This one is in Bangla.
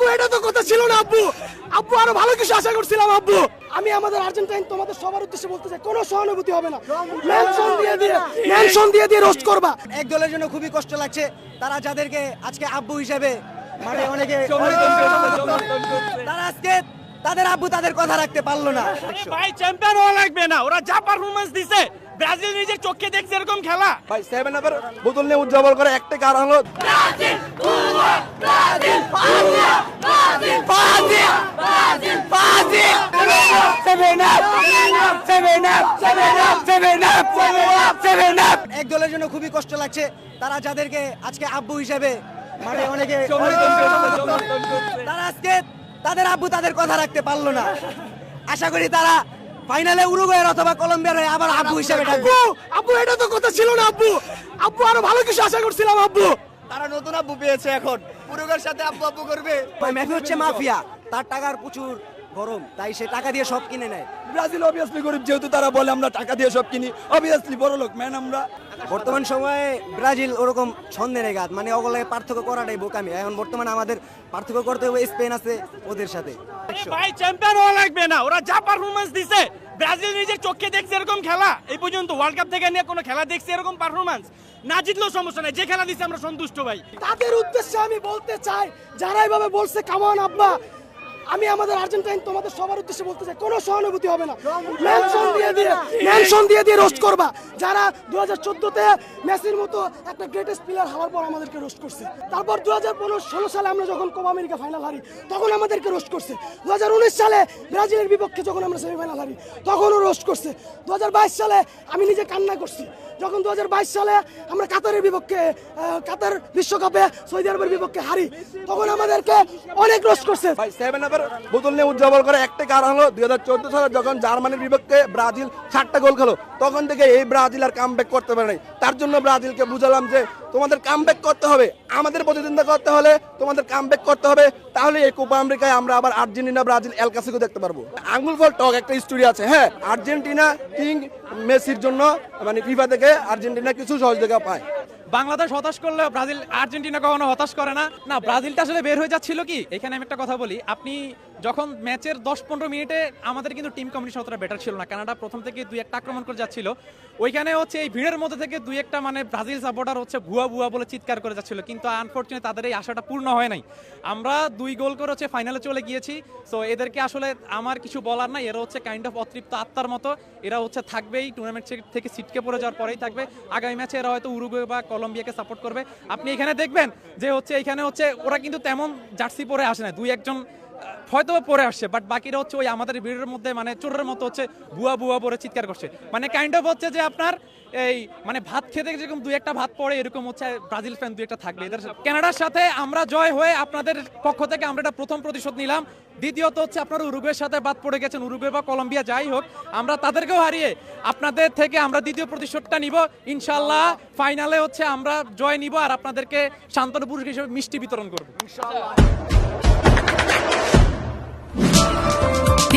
আব্বু এটা তো কথা ছিল না আব্বু। আব্বু আরও ভালো কিছু আশা করছিলাম আব্বু। আমি আমাদের আর্জেন্টাইন তোমাদের সবার উদ্দেশ্যে বলতে চাই কোনো সহানুভূতি হবে না। মেনশন দিয়ে দিয়ে মেনশন দিয়ে দিয়ে রোস্ট করবা। এক দলের জন্য খুবই কষ্ট লাগছে তারা যাদেরকে আজকে আব্বু হিসেবে মানে অনেকে তারা আজকে তাদের আব্বু তাদের কথা রাখতে পারল না। ভাই চ্যাম্পিয়ন হওয়া লাগবে না। ওরা যা পারফরমেন্স দিছে ব্রাজিল নিজের চোখে দেখছে এরকম খেলা। ভাই সেভেন আপের বোতল নিয়ে উদযাপন করে একটা কারণ হলো এক দলের জন্য খুবই কষ্ট লাগছে। তারা যাদেরকে আজকে আব্বু হিসেবে মানে অনেকে তারা আজকে তাদের আব্বু তাদের কথা রাখতে পারল না। আশা করি তারা ফাইনালে উরুগুয়ের অথবা কলম্বিয়ার আবার আব্বু হিসেবে আব্বু এটা তো কথা ছিল না, আব্বু। আব্বু আরও ভালো কিছু আশা করছিলাম, আব্বু। তারা নতুন আব্বু পেয়েছে এখন। পুরুগের সাথে আব্বু আব্বু করবে। হচ্ছে মাফিয়া। তার টাকার প্রচুর গরম তাই সে টাকা দিয়ে সব কিনে নেয়। ব্রাজিল অবভিয়াসলি গরিব যেহেতু তারা বলে আমরা টাকা দিয়ে সব কিনি অবভিয়াসলি বড় লোক ম্যান আমরা। বর্তমান সময়ে ব্রাজিল ওরকম ছন্দে নেই গাত মানে ওগুলো পার্থক্য করাটাই বোকামি। এখন বর্তমানে আমাদের পার্থক্য করতে হবে স্পেন আছে ওদের সাথে। ভাই চ্যাম্পিয়ন হওয়া লাগবে না ওরা যা পারফরমেন্স দিছে ব্রাজিল নিজের চোখে দেখছে এরকম খেলা। এই পর্যন্ত ওয়ার্ল্ড কাপ থেকে নিয়ে কোনো খেলা দেখছে এরকম পারফরমেন্স না জিতলেও সমস্যা নাই যে খেলা দিচ্ছে আমরা সন্তুষ্ট ভাই। তাদের উদ্দেশ্যে আমি বলতে চাই যারা এভাবে বলছে কামান আব্বা আমি আমাদের আর্জেন্টাইন তোমাদের সবার উদ্দেশ্যে বলতে চাই কোনো সহানুভূতি হবে না। মেনশন দিয়ে দিয়ে মেনশন দিয়ে দিয়ে রোস্ট করবা। যারা দু হাজার চোদ্দতে মেসির মতো একটা গ্রেটেস্ট প্লেয়ার হওয়ার পর আমাদেরকে রোস্ট করছে তারপর দু হাজার পনেরো ষোলো সালে আমরা যখন কোপা আমেরিকা ফাইনাল হারি তখন আমাদেরকে রোস্ট করছে। দু হাজার উনিশ সালে ব্রাজিলের বিপক্ষে যখন আমরা সেমিফাইনাল হারি তখনও রোস্ট করছে। দু হাজার বাইশ সালে আমি নিজে কান্না করছি। যখন দু হাজার বাইশ সালে আমরা কাতারের বিপক্ষে কাতার বিশ্বকাপে সৌদি আরবের বিপক্ষে হারি তখন আমাদেরকে অনেক রোস্ট করছে। ভাই বোতল নিয়ে উদযাপন করে একটা কারণ হলো। দুই হাজার চোদ্দ সালে যখন জার্মানির বিপক্ষে ব্রাজিল ষাটটা গোল খেলো, তখন থেকে এই ব্রাজিল আর কাম করতে পারে তার জন্য ব্রাজিলকে বুঝালাম যে তোমাদের কাম করতে হবে, আমাদের প্রতিদ্বন্দ্বিতা করতে হলে তোমাদের কাম করতে হবে। তাহলে এই কোপা আমেরিকায় আমরা আবার আর্জেন্টিনা, ব্রাজিল, এল কাসিকো দেখতে পারব। আঙ্গুল ফল টক একটা স্টোরি আছে হ্যাঁ? আর্জেন্টিনা কিং মেসির জন্য মানে ফিফা থেকে আর্জেন্টিনা কিছু সহযোগিতা পায়। বাংলাদেশ হতাশ করলে ব্রাজিল আর্জেন্টিনা কখনো হতাশ করে না। না, ব্রাজিলটা আসলে বের হয়ে যাচ্ছিল কি? এখানে আমি একটা কথা বলি। আপনি যখন ম্যাচের দশ পনেরো মিনিটে আমাদের কিন্তু টিম কম্বিনেশন অতটা বেটার ছিল না। কানাডা প্রথম থেকে দুই একটা আক্রমণ করে যাচ্ছিল। ওইখানে হচ্ছে এই ভিড়ের মধ্যে থেকে দুই একটা মানে ব্রাজিল সাপোর্টার হচ্ছে ভুয়া ভুয়া বলে চিৎকার করে যাচ্ছিল। কিন্তু আনফর্চুনেট তাদের এই আশাটা পূর্ণ হয় নাই। আমরা দুই গোল করে হচ্ছে ফাইনালে চলে গিয়েছি। সো এদেরকে আসলে আমার কিছু বলার নাই। এরা হচ্ছে কাইন্ড অফ অতৃপ্ত আত্মার মতো। এরা হচ্ছে থাকবেই। টুর্নামেন্ট থেকে সিটকে পড়ে যাওয়ার পরেই থাকবে। আগামী ম্যাচে এরা হয়তো উরুগুয়ে বা কলম্বিয়াকে সাপোর্ট করবে। আপনি এখানে দেখবেন যে হচ্ছে, এখানে হচ্ছে, ওরা কিন্তু তেমন জার্সি পরে আসে না। দুই একজন হয়তো পরে আসছে বাট বাকিরা হচ্ছে ওই আমাদের ভিড়ের মধ্যে মানে চোরের মতো হচ্ছে বুয়া বুয়া পরে চিৎকার করছে। মানে কাইন্ড অফ হচ্ছে যে আপনার এই মানে ভাত খেতে যেরকম দুই একটা ভাত পড়ে, এরকম হচ্ছে ব্রাজিল ফ্যান দুই একটা থাকলে এদের কানাডার সাথে আমরা জয় হয়ে আপনাদের পক্ষ থেকে আমরা এটা প্রথম প্রতিশোধ নিলাম। দ্বিতীয়ত হচ্ছে আপনারা উরুগুয়ের সাথে বাদ পড়ে গেছেন উরুগুয়ে বা কলম্বিয়া যাই হোক, আমরা তাদেরকেও হারিয়ে আপনাদের থেকে আমরা দ্বিতীয় প্রতিশোধটা নিব। ইনশাল্লাহ ফাইনালে হচ্ছে আমরা জয় নিব আর আপনাদেরকে শান্তনু পুরুষ হিসেবে মিষ্টি বিতরণ করব।